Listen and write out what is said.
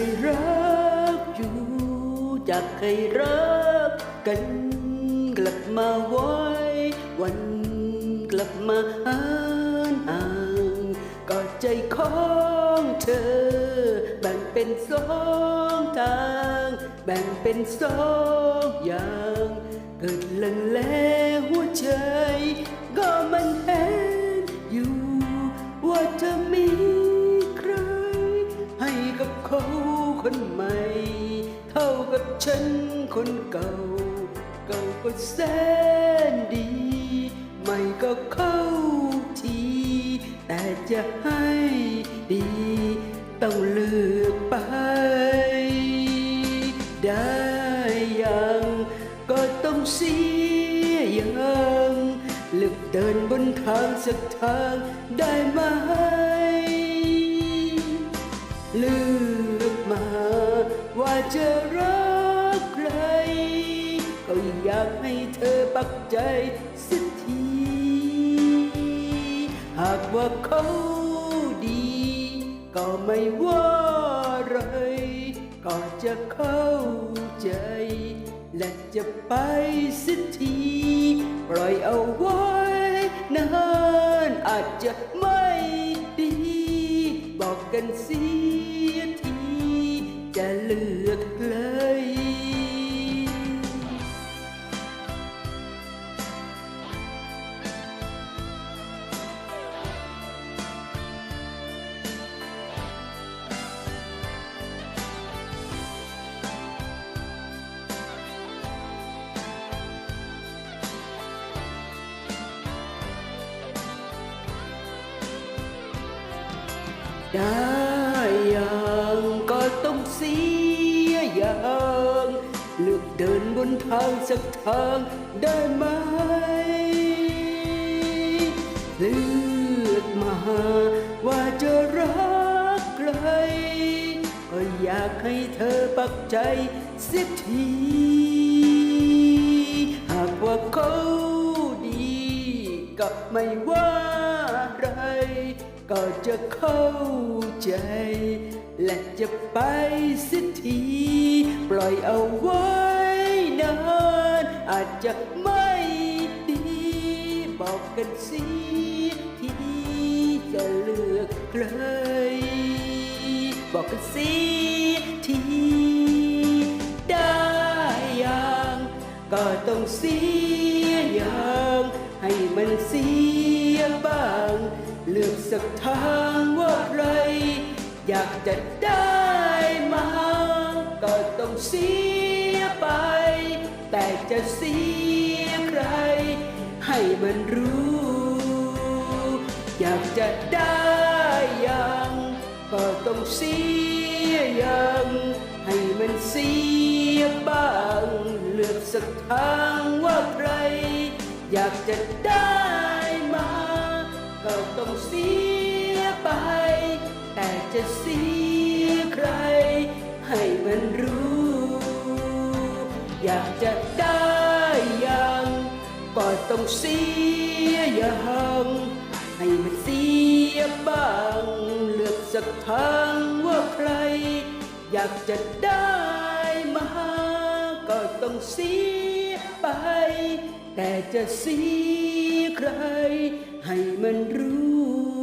ยรักอยู่อยากเคยรักกันกลับมาไว้วันกลับมาหานอ่างก็ใจของเธอ แบ่งเป็นสองทาง แบ่งเป็นสองอย่าง กับฉันคนเก่า เก่าก็แสนดีใหม่ก็เข้าที แต่จะให้ดี ต้องเลือกไป ได้ยังก็ต้องเสียยังเลือกเดินบนทางสักทางได้ไหมเลือกมาว่าจะรัก อยากให้เธอปักใจสักที หากว่าเขาดี ก็ไม่ว่าอะไร ก็จะเข้าใจ และจะไปสักที ปล่อยเอาไว้นานอาจจะไม่ดี บอกกันเสียทีจะเลือก ได้อย่างก็ต้องเสียอย่างเลือกเดินบนทางสักทางได้ไหมเลือกมาว่าจะรักใครก็อยากให้เธอปักใจเสียทีหากว่าเขาดีก็ไม่ว่าอ ก็จะเข้าใจ และจะไปสิที ปล่อยเอาไว้นานอาจจะไม่ดี บอกกันสิทีจะเลือกใคร บอกกันสิทีได้อย่างก็ต้องเสียอย่างให้มันเสียบ้าง อกสักทางว่าใคร อยากจะได้มาก็ต้องเสียไป แต่จะเสียใคร ให้มันรู้ อยากจะได้อย่าง ก็ต้องเสียอย่าง ให้มันเสียบ้าง เลือกสักทางว่าใคร อยากจะได้ ต้องเสียไป แต่จะเสียใคร ให้มันรู้ อยากจะได้อย่างก็ต้องเสียอย่างให้มันเสียบ้างเลือกสักทางว่าใคร อยากจะได้มาก็ต้องเสียไป แต่จะเสียใคร ให้มันรู้